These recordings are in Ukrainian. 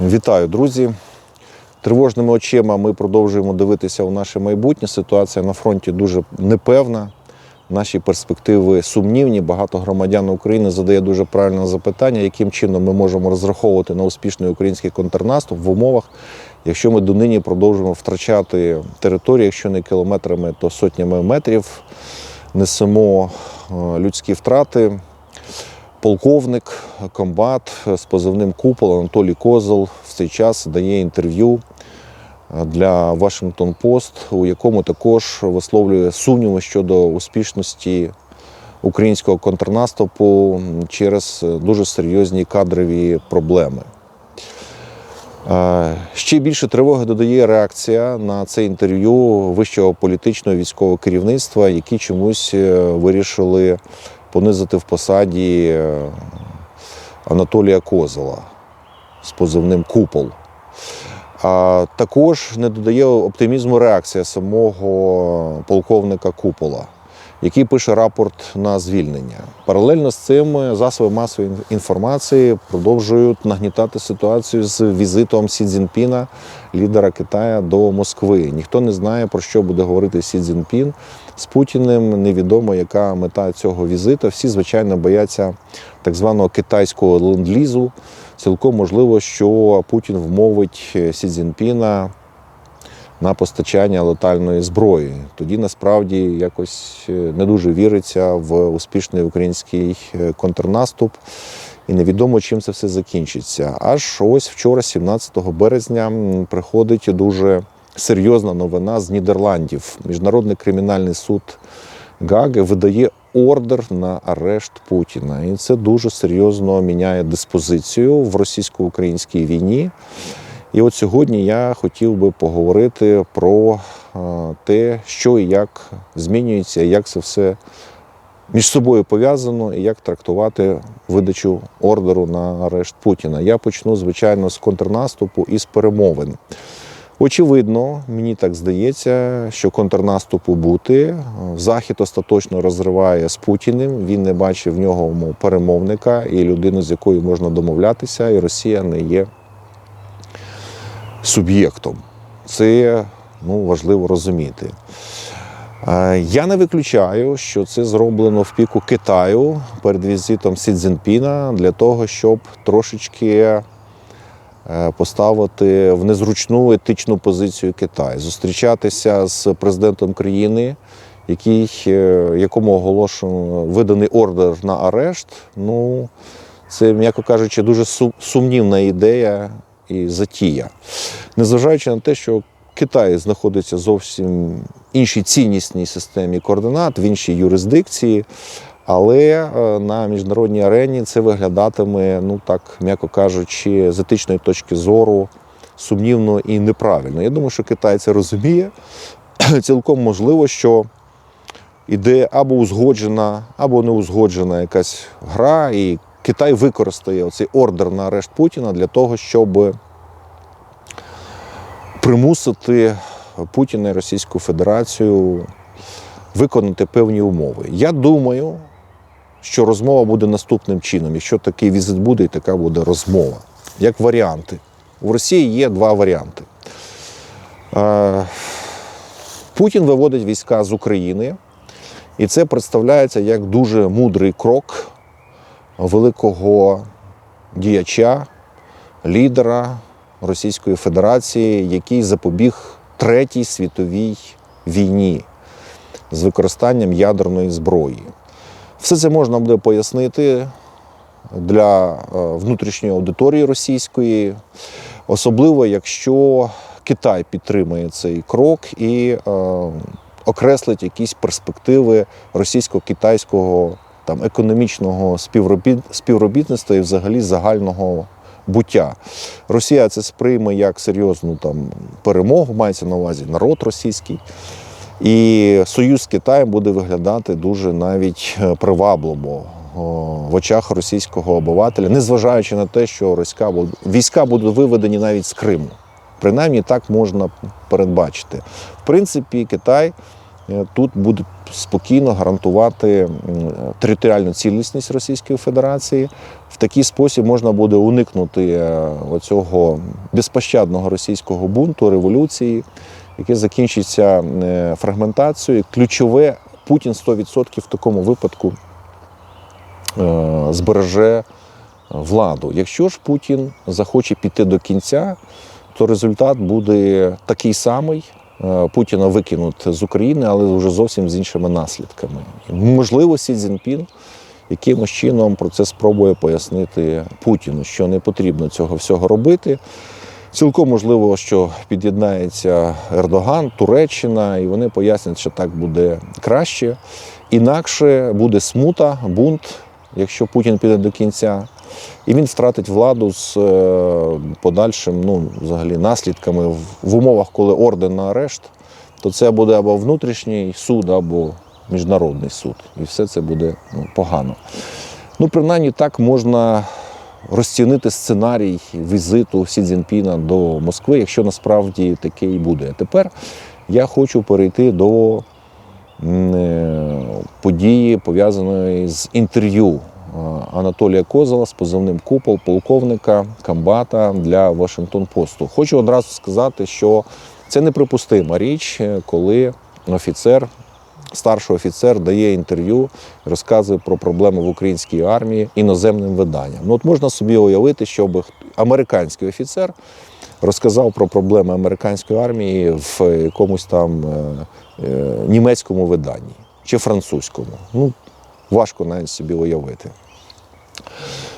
Вітаю, друзі! Тривожними очима ми продовжуємо дивитися у наше майбутнє. Ситуація на фронті дуже непевна. Наші перспективи сумнівні. Багато громадян України задає дуже правильне запитання, яким чином ми можемо розраховувати на успішний український контрнаступ в умовах, якщо ми донині продовжуємо втрачати територію, якщо не кілометрами, то сотнями метрів, несемо е, людські втрати. Полковник, комбат з позивним Купол Анатолій Козел в цей час дає інтерв'ю для Washington Post, у якому також висловлює сумніви щодо успішності українського контрнаступу через дуже серйозні кадрові проблеми. Е, Ще більше тривоги додає реакція на це інтерв'ю вищого політичного військового керівництва, які чомусь е, вирішили понизити в посаді е, Анатолія Козела з позивним Купол. А також не додає оптимізму реакція самого полковника Купола, який пише рапорт на звільнення. Паралельно з цим засоби масової інформації продовжують нагнітати ситуацію з візитом Сі Цзіньпіна, лідера Китая, до Москви. Ніхто не знає, про що буде говорити Сі Цзіньпін з Путіним. Невідомо, яка мета цього візиту. Всі, звичайно, бояться так званого китайського ленд-лізу. Цілком можливо, що Путін вмовить Сі Цзіньпіна на постачання летальної зброї. Тоді насправді якось е, не дуже віриться в успішний український е, контрнаступ. І невідомо, чим це все закінчиться. Аж ось вчора, 17 березня, приходить дуже серйозна новина з Нідерландів. Міжнародний кримінальний суд Гаги видає ордер на арешт Путіна. І це дуже серйозно міняє диспозицію в російсько-українській війні. І от сьогодні я хотів би поговорити про е, те, що і як змінюється, як це все між собою пов'язано, і як трактувати видачу ордеру на арешт Путіна. Я почну, звичайно, з контрнаступу і з перемовин. Очевидно, мені так здається, що контрнаступу бути. Захід остаточно розриває з Путіним. Він не бачив в нього перемовника і людину, з якою можна домовлятися, і Росія не є суб'єктом. Це ну, важливо розуміти. Е, Я не виключаю, що це зроблено в піку Китаю перед візитом Сі Цзіньпіна для того, щоб трошечки е, поставити в незручну етичну позицію Китай, зустрічатися з президентом країни, який, е, якому оголошено виданий ордер на арешт. Ну, це, м'яко кажучи, дуже сумнівна ідея і затія. Незважаючи на те, що Китай знаходиться зовсім іншій ціннісній системі координат, в іншій юрисдикції, але е, на міжнародній арені це виглядатиме, ну так м'яко кажучи, з етичної точки зору сумнівно і неправильно. Я думаю, що Китай це розуміє. Цілком можливо, що іде або узгоджена, або не узгоджена якась гра, і Китай використає оцей ордер на арешт Путіна для того, щоб примусити Путіна і Російську Федерацію виконати певні умови. Я думаю, що розмова буде наступним чином. Якщо такий візит буде, і така буде розмова. Як варіанти. У Росії є два варіанти. Е, Путін виводить війська з України, і це представляється як дуже мудрий крок великого діяча, лідера Російської Федерації, який запобіг Третій світовій війні з використанням ядерної зброї. Все це можна буде пояснити для е, внутрішньої аудиторії російської, особливо якщо Китай підтримує цей крок і е, окреслить якісь перспективи російсько-китайського там економічного співробіт, співробітництва і взагалі загального буття. Росія це сприйме як серйозну там перемогу, мається на увазі народ російський. І союз з Китаєм буде виглядати дуже навіть е, привабливо в очах російського обивателя, незважаючи на те, що російська війська будуть виведені навіть з Криму. Принаймні так можна передбачити. В принципі, Китай е, тут буде спокійно гарантувати територіальну цілісність Російської Федерації. В такий спосіб можна буде уникнути е, оцього безпощадного російського бунту, революції, яке закінчиться е, фрагментацією. Ключове Путін 100% в такому випадку е, збереже владу. Якщо ж Путін захоче піти до кінця, то результат буде такий самий. Е, Путіна викинуть з України, але вже зовсім з іншими наслідками. Можливо, Сі Цзіньпін якимось чином про це спробує пояснити Путіну, що не потрібно цього всього робити. Цілком можливо, що під'єднається Ердоган, Туреччина, і вони пояснять, що так буде краще. Інакше буде смута, бунт, якщо Путін піде до кінця, і він втратить владу з е, подальшим ну, взагалі, наслідками в, умовах, коли орден на арешт, то це буде або внутрішній суд, або міжнародний суд. І все це буде ну, погано. Ну, принаймні, так можна розцінити сценарій візиту Сі Цзіньпіна до Москви, якщо насправді таке і буде. Тепер я хочу перейти до е, події, пов'язаної з інтерв'ю Анатолія Козела з позивним Купол, полковника комбата для Вашингтон Посту. Хочу одразу сказати, що це неприпустима річ, коли офіцер, старший офіцер дає інтерв'ю, розказує про проблеми в українській армії іноземним виданням. Ну от можна собі уявити, щоб американський офіцер розказав про проблеми американської армії в якомусь там е, е, німецькому виданні чи французькому. Ну, важко навіть собі уявити.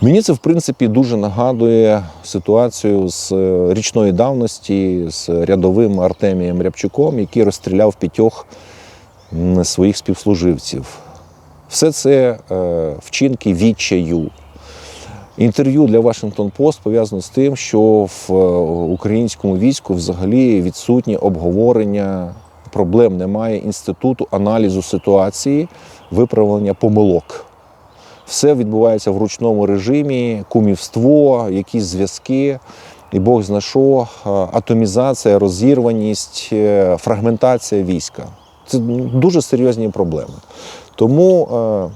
Мені це, в принципі, дуже нагадує ситуацію з е, річної давності з рядовим Артемієм Рябчуком, який розстріляв п'ятьох своїх співслуживців. Все це е, вчинки відчаю. Інтерв'ю для Washington Post пов'язано з тим, що в е, українському війську взагалі відсутнє обговорення проблем, немає інституту аналізу ситуації, виправлення помилок. Все відбувається в ручному режимі, кумівство, якісь зв'язки, і Бог зна що, е, атомізація, розірваність, е, фрагментація війська. Це дуже серйозні проблеми. Тому е,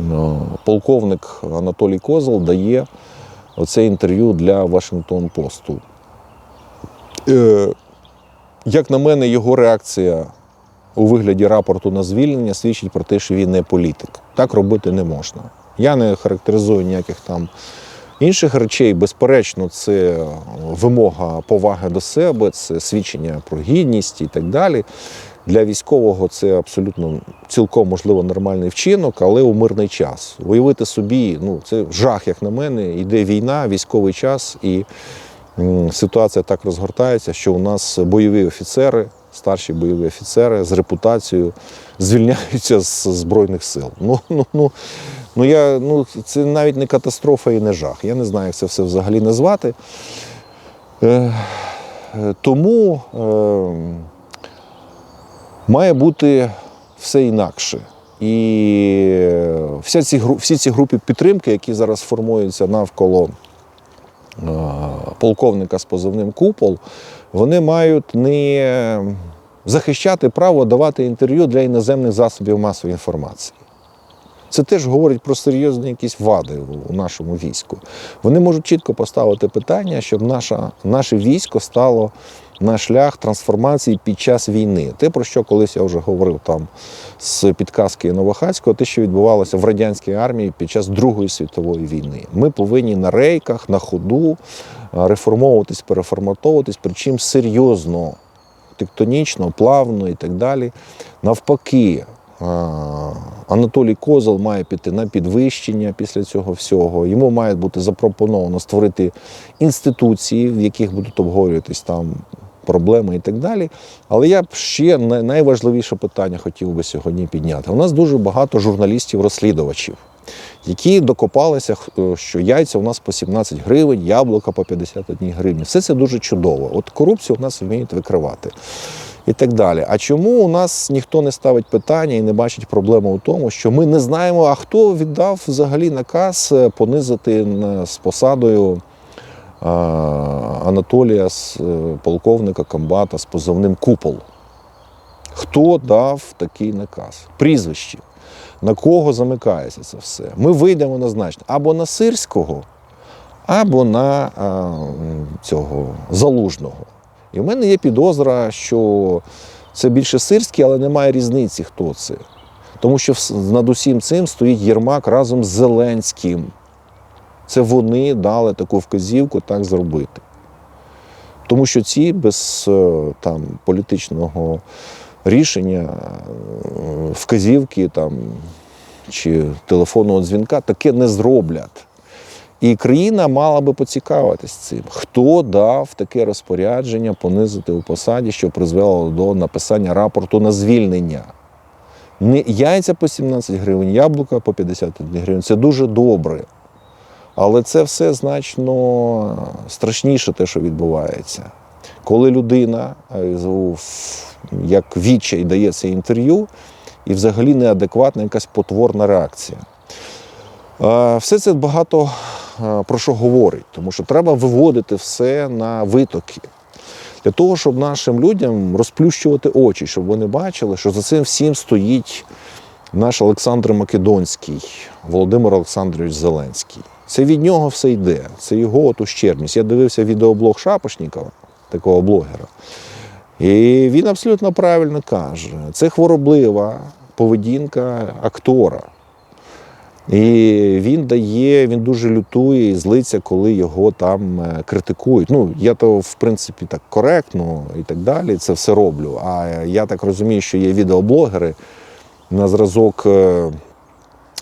Ну, полковник Анатолій Козел дає оце інтерв'ю для Вашингтон Посту. Як на мене, його реакція у вигляді рапорту на звільнення свідчить про те, що він не політик. Так робити не можна. Я не характеризую ніяких там інших речей. Безперечно, це вимога поваги до себе, це свідчення про гідність і так далі. Для військового це абсолютно цілком можливо нормальний вчинок, але у мирний час. Уявити собі, ну це жах, як на мене, йде війна, військовий час, і ситуація так розгортається, що у нас бойові офіцери, старші бойові офіцери з репутацією звільняються з збройних сил. Ну, ну, ну, ну, я, ну це навіть не катастрофа і не жах. Я не знаю, як це все взагалі назвати. Е, тому. Е, має бути все інакше. І вся ці, всі ці групи підтримки, які зараз формуються навколо е, полковника з позивним Купол, вони мають не захищати право давати інтерв'ю для іноземних засобів масової інформації. Це теж говорить про серйозні якісь вади у- у нашому війську. Вони можуть чітко поставити питання, щоб наша, наше військо стало на шлях трансформації під час війни. Те, про що колись я вже говорив там з підказки Новохацького, те, що відбувалося в радянській армії під час Другої світової війни. Ми повинні на рейках, на ходу реформовуватись, переформатовуватись, причому серйозно, тектонічно, плавно і так далі. Навпаки, Анатолій Козел має піти на підвищення після цього всього. Йому має бути запропоновано створити інституції, в яких будуть обговорюватись там проблеми і так далі. Але я б ще най- найважливіше питання хотів би сьогодні підняти. У нас дуже багато журналістів-розслідувачів, які докопалися, х- що яйця у нас по 17 гривень, яблука по 51 гривні. Все це дуже чудово. От корупцію у нас вміють викривати. І так далі. А чому у нас ніхто не ставить питання і не бачить проблему у тому, що ми не знаємо, а хто віддав взагалі наказ е, понизити з посадою Анатолія, з, е, полковника комбата з позовним Купол? Хто дав такий наказ? Прізвище. На кого замикається це все? Ми вийдемо однозначно або на Сирського, або на а, цього залужного. І в мене є підозра, що це більше сирський, але немає різниці, хто це. Тому що над усім цим стоїть Єрмак разом з Зеленським. Це вони дали таку вказівку так зробити. Тому що ці без е, там, політичного рішення, е, вказівки там, чи телефонного дзвінка таке не зроблять. І країна мала би поцікавитись цим, хто дав таке розпорядження понизити у посаді, що призвело до написання рапорту на звільнення. Не яйця по 17 гривень, яблука по 51 гривень. Це дуже добре. Але це все значно страшніше, те, що відбувається. Коли людина, е, як відчай дає це інтерв'ю, і взагалі неадекватна якась потворна реакція. Е, Все це багато е, про що говорить, тому що треба виводити все на витоки. Для того, щоб нашим людям розплющувати очі, щоб вони бачили, що за цим всім стоїть наш Олександр Македонський, Володимир Олександрович Зеленський. Це від нього все йде. Це його от ущербність. Я дивився відеоблог Шапошнікова, такого блогера. І він абсолютно правильно каже: це хвороблива поведінка актора. І він дає, він дуже лютує і злиться, коли його там е, критикують. Ну, я то, в принципі, так коректно і так далі, це все роблю. А я так розумію, що є відеоблогери на зразок е,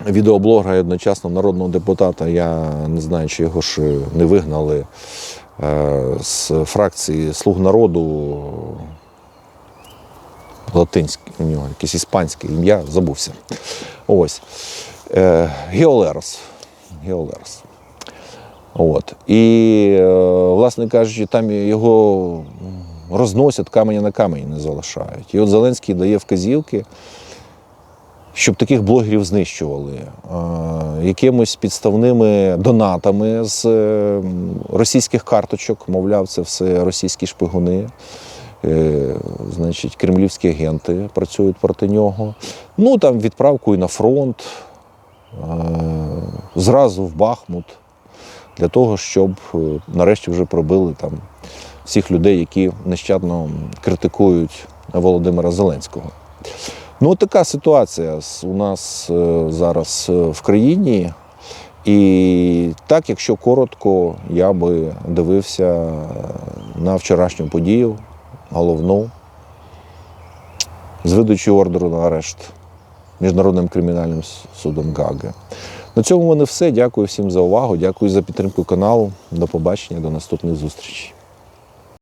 відеоблогера і одночасно народного депутата. Я не знаю, чи його ж не вигнали е, з фракції Слуг народу. Латинське, у нього якесь іспанське ім'я, забувся. Ось. Е, Геолерос. Геолерос. От. І, е, власне кажучи, там його розносять каменя на камені не залишають. І от Зеленський дає вказівки, щоб таких блогерів знищували е, якимось підставними донатами з е, російських карточок, мовляв, це все російські шпигуни. Е, Значить, кремлівські агенти працюють проти нього. Ну там відправкою на фронт, зразу в Бахмут, для того, щоб нарешті вже пробили там всіх людей, які нещадно критикують Володимира Зеленського. Ну, така ситуація у нас е, зараз е, в країні. І так, якщо коротко, я би дивився на вчорашню подію, головну, з видачі ордеру на арешт Міжнародним кримінальним судом Гаги. На цьому мене все. Дякую всім за увагу. Дякую за підтримку каналу. До побачення, до наступних зустрічей.